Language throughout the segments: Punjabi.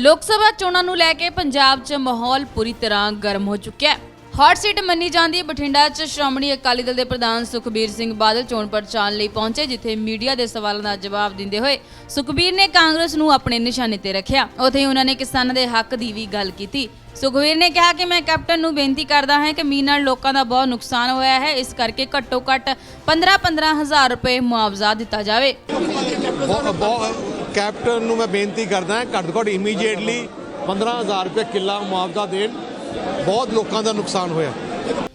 ਲੋਕ ਸਭਾ ਚੋਣਾਂ ਨੂੰ ਲੈ ਕੇ ਪੰਜਾਬ 'ਚ ਮਾਹੌਲ ਪੂਰੀ ਤਰ੍ਹਾਂ ਗਰਮ ਹੋ ਚੁੱਕਿਆ ਹੈ। ਹੌਟ ਸੀਟ ਮੰਨੀ ਜਾਂਦੀ ਬਠਿੰਡਾ 'ਚ ਸ਼੍ਰੋਮਣੀ ਅਕਾਲੀ ਦਲ ਦੇ ਪ੍ਰਧਾਨ ਸੁਖਬੀਰ ਸਿੰਘ ਬਾਦਲ ਚੋਣ ਪ੍ਰਚਾਰ ਲਈ ਪਹੁੰਚੇ, ਜਿੱਥੇ ਮੀਡੀਆ ਦੇ ਸਵਾਲਾਂ ਦਾ ਜਵਾਬ ਦਿੰਦੇ ਹੋਏ ਸੁਖਬੀਰ ਨੇ ਕਾਂਗਰਸ ਨੂੰ ਆਪਣੇ ਨਿਸ਼ਾਨੇ ਤੇ ਰੱਖਿਆ। ਉੱਥੇ ਉਹਨਾਂ ਨੇ ਕਿਸਾਨਾਂ ਦੇ ਹੱਕ ਦੀ ਵੀ ਗੱਲ ਕੀਤੀ। ਸੁਖਬੀਰ ਨੇ ਕਿਹਾ ਕਿ ਮੈਂ ਕੈਪਟਨ ਨੂੰ ਬੇਨਤੀ ਕਰਦਾ ਹਾਂ ਕਿ ਮੀਂਹ ਨਾਲ ਲੋਕਾਂ ਦਾ ਬਹੁਤ ਨੁਕਸਾਨ ਹੋਇਆ ਹੈ। ਇਸ ਕਰਕੇ ਘੱਟੋ ਘੱਟ 15-15 ਹਜ਼ਾਰ ਰੁਪਏ ਮੁਆਵਜ਼ਾ ਦਿੱਤਾ ਜਾਵੇ। ਬਹੁਤ ਕੈਪਟਨ ਨੂੰ ਮੈਂ ਬੇਨਤੀ ਕਰਦਾ ਹਾਂ ਘੱਟ ਤੋਂ ਘੱਟ ਇਮੀਡੀਏਟਲੀ 15000 ਰੁਪਏ ਕਿੱਲਾ ਮੁਆਵਜ਼ਾ ਦੇਣ। ਬਹੁਤ ਲੋਕਾਂ ਦਾ ਨੁਕਸਾਨ ਹੋਇਆ।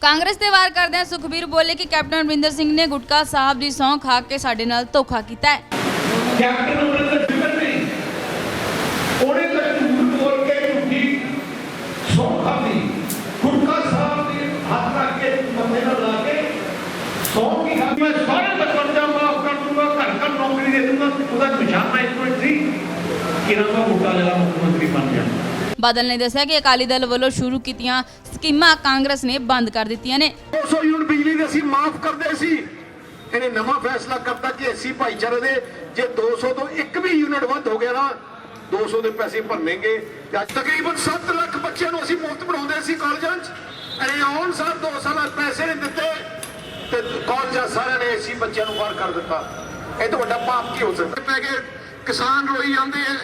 ਕਾਂਗਰਸ ਤੇ ਵਾਰ ਕਰਦਿਆਂ ਸੁਖਬੀਰ ਬੋਲੇ ਕਿ ਕੈਪਟਨ ਅਮਰਿੰਦਰ ਸਿੰਘ ਨੇ ਗੁਟਕਾ ਸਾਹਿਬ ਦੀ ਸਹੁੰ ਖਾ ਕੇ ਸਾਡੇ ਨਾਲ ਧੋਖਾ ਕੀਤਾ ਹੈ। ਕੈਪਟਨ ਅਮਰਿੰਦਰ ਸਿੰਘ ਨਹੀਂ ਉਹਨੇ ਤਾਂ ਝੂਠ ਬੋਲ ਕੇ ਝੂਠੀ ਸੌਖਾ ਦੀ ਗੁਰਕਾ ਸਾਹਿਬ ਦੇ ਹੱਥ ਰੱਖ ਕੇ ਬੰਦੇ ਨਾਲ ਲਾ ਕੇ ਸੌ ਕੀ ਖਾ ਮੈਂ ਸਾਰੇ ਬੱਚਿਆਂ ਦਾ ਮਾਫ ਕਰ ਦੂੰਗਾ ਘਰ ਘਰ ਨੌਕਰੀ ਦੇ ਦੂੰਗਾ ਉਹਦਾ ਨਿਸ਼ਾਨ ਮੈਂ ਇੱਕ ਮਿੰਟ ਸੀ ਕਿ ਨਾ ਮੈਂ ਮੋਟਾ ਜਿਹੜਾ ਮੁੱਖ ਮੰਤਰੀ ਬਣ ਗਿਆ? ਬਾਦਲ ਨੇ ਦੱਸਿਆ ਕਿ ਅਕਾਲੀ ਦਲ ਵੱਲੋਂ ਸ਼ੁਰੂ ਕੀਤੀਆਂ ਸਕੀਮਾਂ ਕਾਂਗਰਸ ਨੇ ਬੰਦ ਕਰ ਦਿੱਤੀਆਂ ਨੇ। 200 ਯੂਨਿਟ ਬਿਜਲੀ ਦੇ ਅਸੀਂ ਮਾਫ ਕਰਦੇ ਸੀ। ਇਹਨੇ ਨਵਾਂ ਫੈਸਲਾ ਕਰਤਾ ਕਿ ਐਸੀ ਭਾਈਚਾਰੇ ਦੇ ਜੇ 200 ਤੋਂ ਇੱਕ ਵੀ ਯੂਨਿਟ ਵੱਧ ਹੋ ਗਿਆ ਨਾ 200 ਦੇ ਪੈਸੇ ਭਰਨੇਗੇ। ਤੇ ਅੱਜ ਤਕਰੀਬਨ 7 ਲੱਖ ਬੱਚਿਆਂ ਨੂੰ ਅਸੀਂ ਮੁਫਤ ਪੜਾਉਂਦੇ ਸੀ ਕਾਲਜਾਂ 'ਚ। ਅਰੇ ਆਉਣ ਸਾਲ 2 ਸਾਲਾਂ ਪੈਸੇ ਨਹੀਂ ਦਿੱਤੇ ਤੇ ਕਾਲਜਾਂ ਸਾਰਿਆਂ ਨੇ ਐਸੀ ਬੱਚਿਆਂ ਨੂੰ ਬਾਹਰ ਕਰ ਦਿੱਤਾ। ਇਹ ਤੋਂ ਵੱਡਾ ਪਾਪ ਕੀ ਹੋ ਸਕਦਾ? ਪੈ ਕੇ ਕਿਸਾਨ ਰੋਈ ਜਾਂਦੇ ਐ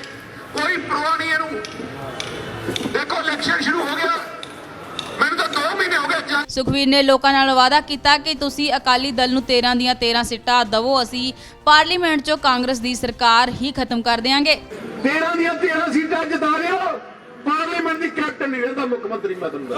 ਕੋਈ ਪਰਵਾਹ ਨਹੀਂ ਇਹਨੂੰ। ਦੇਖੋ ਇਲੈਕਸ਼ਨ ਸ਼ੁਰੂ ਹੋ ਗਿਆ। ਮੈਨੂੰ ਤਾਂ 2 ਮਹੀਨੇ ਹੋ ਗਏ ਜੰਗ ਸੁਖਬੀਰ ਨੇ ਲੋਕਾਂ ਨਾਲ ਵਾਅਦਾ ਕੀਤਾ ਕਿ ਤੁਸੀਂ ਅਕਾਲੀ ਦਲ ਨੂੰ 13 ਦੀਆਂ 13 ਸੀਟਾਂ ਦਵੋ। ਅਸੀਂ ਪਾਰਲੀਮੈਂਟ 'ਚੋਂ ਕਾਂਗਰਸ ਦੀ ਸਰਕਾਰ ਹੀ ਖਤਮ ਕਰ ਦੇਵਾਂਗੇ 13 ਦੀਆਂ 13 ਸੀਟਾਂ ਜਿਤਾ ਲਿਓ ਪਾਰਲੀਮੈਂਟ ਦੀ ਕੈਪਟਨ ਨਹੀਂ ਰਹਿੰਦਾ ਮੁੱਖ ਮੰਤਰੀ ਮੈਂ ਤੁਹਾਨੂੰ